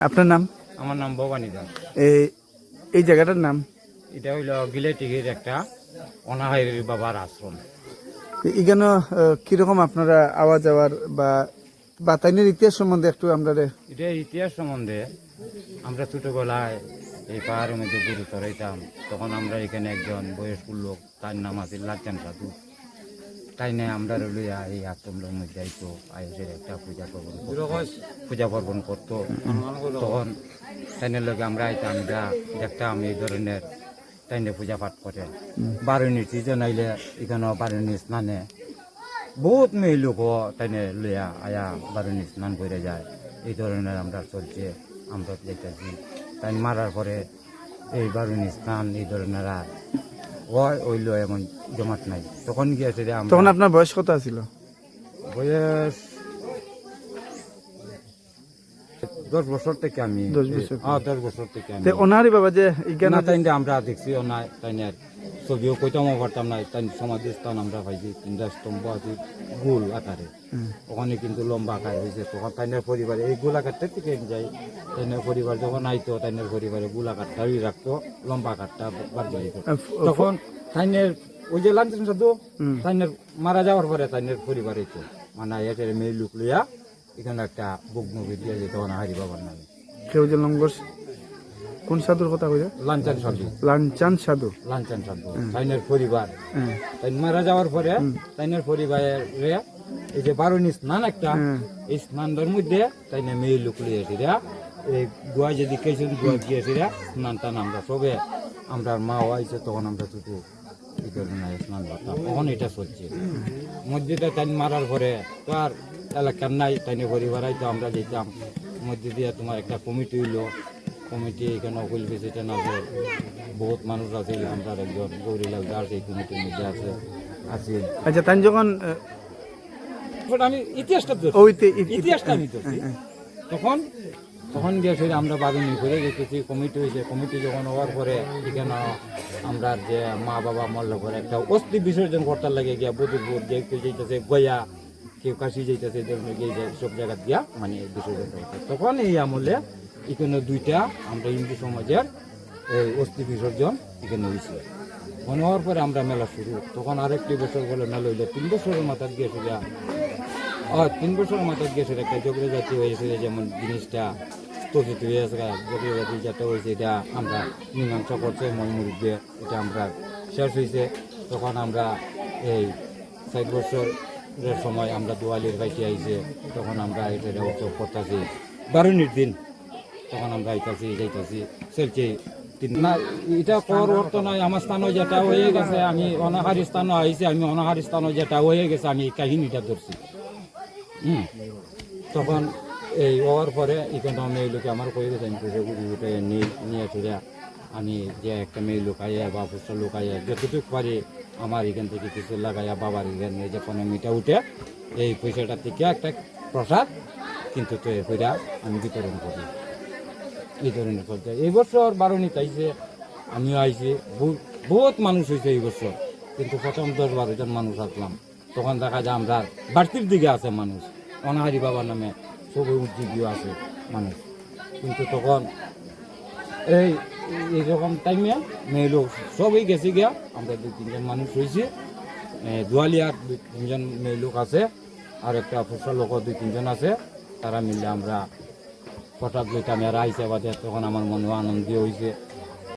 আপনার নাম? আমার নাম ভবানী দাস। এই এই জায়গাটার নাম? এটা হইল গিলেটিগির একটা অনাহারের বাবার আশ্রম। এখানে কীরকম আপনারা আওয়াজ যাওয়ার বা বাতাইনের ইতিহাস সম্বন্ধে একটু আমরা এটা ইতিহাস সম্বন্ধে আমরা ছোটবেলায় এই পাহাড়ের মধ্যে গরু চড়াইতাম। তখন আমরা এখানে একজন বয়স্ক লোক তার নাম আছে লাচান সাধু। তাই না আমরা লইয়া এই মধ্যে আইতো আইসে একটা পূজা পার্বণ পূজা পার্বণ করতো। তখন তাইনের লগে আমরা আইতাম যা দেখতাম এই ধরনের তাইনে পূজা পাঠ করে। বারুণীর সিজন আইলে এখানে বারুণী স্নানে। বহুত মেয়ে লোক তাইনে লইয়া আয়া বারুণী স্নান করে যায়। এই ধরনের আমরা চলছে আমরা দেখতেছি তাই মারার পরে এই বারুণী স্নান এই ধরনের আর হয় ওইল এমন জমাট নাই। তখন গিয়েছে তখন আপনার বয়স কত ছিল বয়স দশ বছর থেকে আমি দশ বছর। হ্যাঁ দশ বছর থেকে আমি ওনারই বাবা যে না তাইন আমরা দেখছি না তাইন ছবিও কইতাম পারতাম না তাই সমাধি স্থান আমরা পাইছি তিনটা স্তম্ভ আছে গোল আকারে। ওখানে কিন্তু লম্বা আকার হয়েছে তখন তাইনের পরিবারে এই গোল আকারটা থেকে যাই। তাইনের পরিবার যখন আইতো তাইনের পরিবারে গোল আকারটাই রাখতো লম্বা আকারটা বাদ তখন তাইনের ওই যে লাঞ্চন সাধু তাইনের মারা যাওয়ার পরে তাইনের পরিবারে তো মানে এটার মেয়ে লোক লইয়া এখানে একটা বুক মুভি দিয়ে যেত হারি বাবার নামে কেউ যে লঙ্গর কোন সাধুর কথা কইছে লাঞ্চন সাধু। লাঞ্চান সাধু। লাঞ্চন সাধু। তাইনের পরিবার। হ্যাঁ তাই মারা যাওয়ার পরে তাইনের পরিবারের এই যে বারুণী স্নান একটা এই স্নানটার মধ্যে তাই না মেয়ে লোক লিয়েছিরা এই গোয়া যদি কেছেন গোয়া গিয়েছিরা স্নান টান আমরা সবে আমরা মা আইছে তখন আমরা ধরনের স্নান করতাম। তখন এটা চলছে। মসজিদে তাই মারার পরে তো আর এলাকার নাই তাইনে পরিবার আইতো আমরা যেতাম। মসজিদ দিয়ে তোমার একটা কমিটি হইল। কমিটি এখানে অকুল প্রেসিডেন্ট আছে বহুত মানুষ আছে আমরা একজন গৌরীলাল দাস এই কমিটির মধ্যে আছে আছে। আচ্ছা তাই যখন আমি ইতিহাসটা ইতিহাসটা আমি ধরছি। তখন তখন গিয়েছে আমরা বারুনি করে গেছি কমিটি হয়েছে কমিটি যখন হওয়ার পরে এখানে আমরা যে মা বাবা মরল পরে একটা অস্থি বিসর্জন করতে লাগে গিয়া বধুপুর যে যেতেছে গয়া কেউ কাশি যেতেছে সব জায়গা দিয়া মানে বিসর্জন তখন এই আমলে এখানে দুইটা আমরা হিন্দু সমাজের, এই অস্থি বিসর্জন এখানে হয়েছে। মনে হওয়ার পরে আমরা মেলা শুরু। তখন আরেকটি বছর বলে মেলা হইল। তিন বছরের মাথার গিয়েছে যা ও তিন বছর মাথার গেছে একটা জগরে জাতি হয়েছে যেমন জিনিসটা স্থগিত হয়ে আছে জগরে জাতি যেটা হয়েছে, এটা আমরা মীমাংসা করছে ময়মুরুদ্দে এটা আমরা শেষ হয়েছে। তখন আমরা এই ষাট বছরের সময় আমরা দোয়ালির বাইকে আইছে, তখন আমরা এটা উৎসব করতেছি। বারুনির দিন, তখন আমরা আইতাছি, যাইতাছি, চলছে। না, এটা কর অর্থ নয় আমার স্থানও যেটা হয়ে গেছে, আমি অনাহারি স্থানও আইছি, আমি অনাহারি স্থানও যেটা হয়ে গেছে, আমি এই কাহিনীটা ধরছি। হুম। তখন এই হওয়ার পরে এখানে মেয়ে লোকে আমার কয়ে গেছে, আমি পুজো নিয়ে নিয়ে চলে আমি যে একটা মেয়ে লোক আইয়া, বা পুষ্টা লোক আইয়া, যতটুকু পারি আমার এখান থেকে কিছু লাগাইয়া বাবার এখানে যে কোনো মিটা উঠে এই পয়সাটা থেকে একটা প্রসাদ কিন্তু তো কইরা আমি বিতরণ করি। এই ধরনের চলছে এই বছর বারোনি তাইছে আমিও আইছি, বহু- বহুত মানুষ হয়েছে এই বছর। কিন্তু প্রথম দশ বারোজন মানুষ আসলাম। তখন দেখা যায় আমরা বাড়তির দিকে আছে মানুষ। অনাহারি বাবার নামে সবই উদ্যোগীও আছে মানুষ। কিন্তু তখন এই এইরকম টাইমে মেয়ে লোক সবই গেছে গিয়া। আমরা দুই, তিনজন মানুষ হয়েছি। দুয়ালিয়ার দুই, তিনজন মেয়ে লোক আছে। আর একটা ফুসা লোক দুই, তিনজন আছে। তারা মিলে আমরা হঠাৎ লইতে মেয়েরা আইসে বাদে। তখন আমার মনে আনন্দ হয়েছে